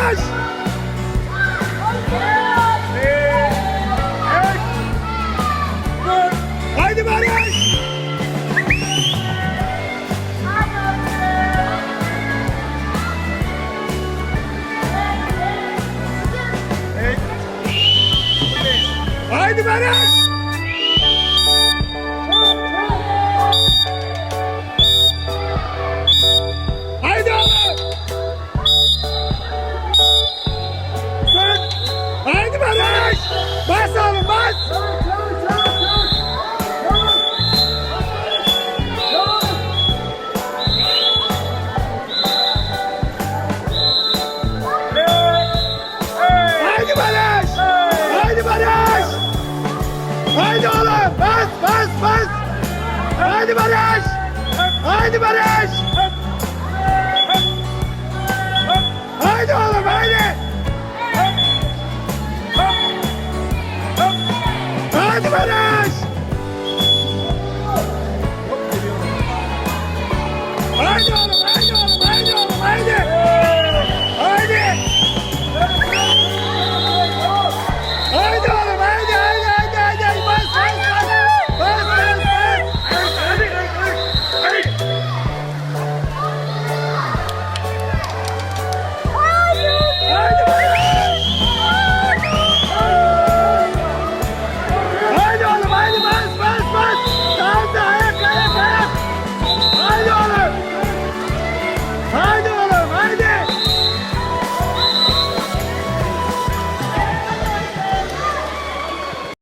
Barış! Haydi Barış! Haydi Barış! Haydi Barış! Haydi Barış!